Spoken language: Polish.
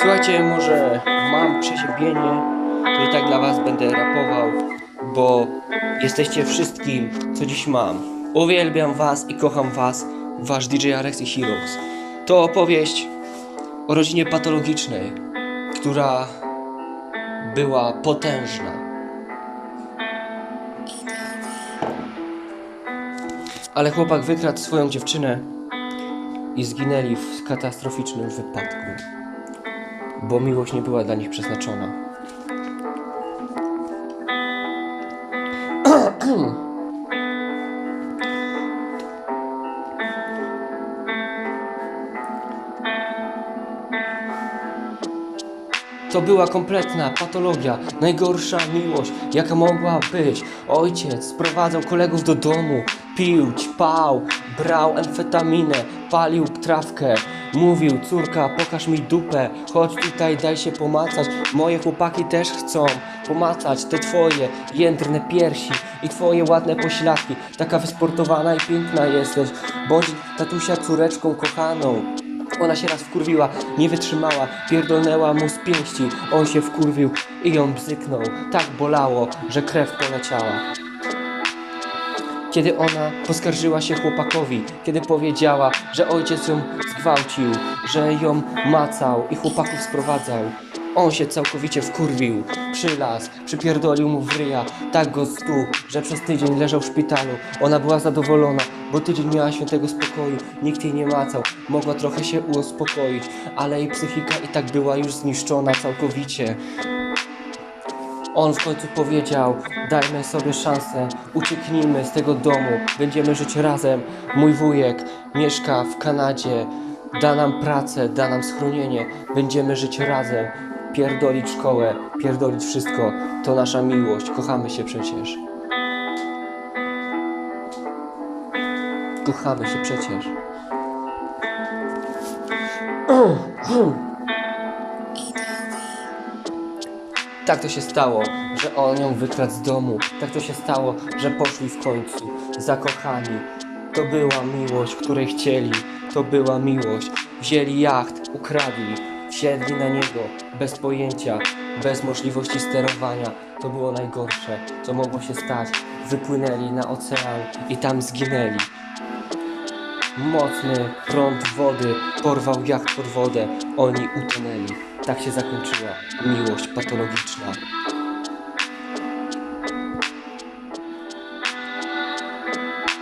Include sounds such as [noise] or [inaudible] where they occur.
Słuchajcie, może mam przeziębienie, to i tak dla was będę rapował, bo jesteście wszystkim, co dziś mam. Uwielbiam was i kocham was, wasz DJ Alex i Heroes. To opowieść o rodzinie patologicznej, która była potężna. Ale chłopak wykradł swoją dziewczynę i zginęli w katastroficznym wypadku, bo miłość nie była dla nich przeznaczona. [clears throat] To była kompletna patologia, najgorsza miłość, jaka mogła być. Ojciec sprowadzał kolegów do domu, pił, ćpał, brał amfetaminę, palił trawkę. Mówił, córka, pokaż mi dupę, chodź tutaj, daj się pomacać. Moje chłopaki też chcą pomacać te twoje jędrne piersi i twoje ładne pośladki. Taka wysportowana i piękna jesteś, bądź tatusia córeczką kochaną. Ona się raz wkurwiła, nie wytrzymała, pierdolnęła mu z pięści. On się wkurwił i ją bzyknął. Tak bolało, że krew poleciała. Kiedy ona poskarżyła się chłopakowi, kiedy powiedziała, że ojciec ją zgwałcił, że ją macał i chłopaków sprowadzał. On się całkowicie wkurwił, przylazł, przypierdolił mu w ryja, tak go stu, że przez tydzień leżał w szpitalu. Ona była zadowolona, bo tydzień miała świętego spokoju, nikt jej nie macał, mogła trochę się uspokoić, ale jej psychika i tak była już zniszczona całkowicie. On w końcu powiedział: Dajmy sobie szansę, ucieknijmy z tego domu, będziemy żyć razem. Mój wujek mieszka w Kanadzie, da nam pracę, da nam schronienie, będziemy żyć razem. Pierdolić szkołę, pierdolić wszystko, to nasza miłość, kochamy się przecież. Kochamy się przecież. [clears throat] Tak to się stało, że on ją wykradł z domu. Tak to się stało, że poszli w końcu zakochani. To była miłość, której chcieli. To była miłość. Wzięli jacht, ukradli, wsiedli na niego bez pojęcia, bez możliwości sterowania. To było najgorsze, co mogło się stać. Wypłynęli na ocean i tam zginęli. Mocny prąd wody porwał pod wodę. Oni utonęli. Tak się zakończyła miłość patologiczna.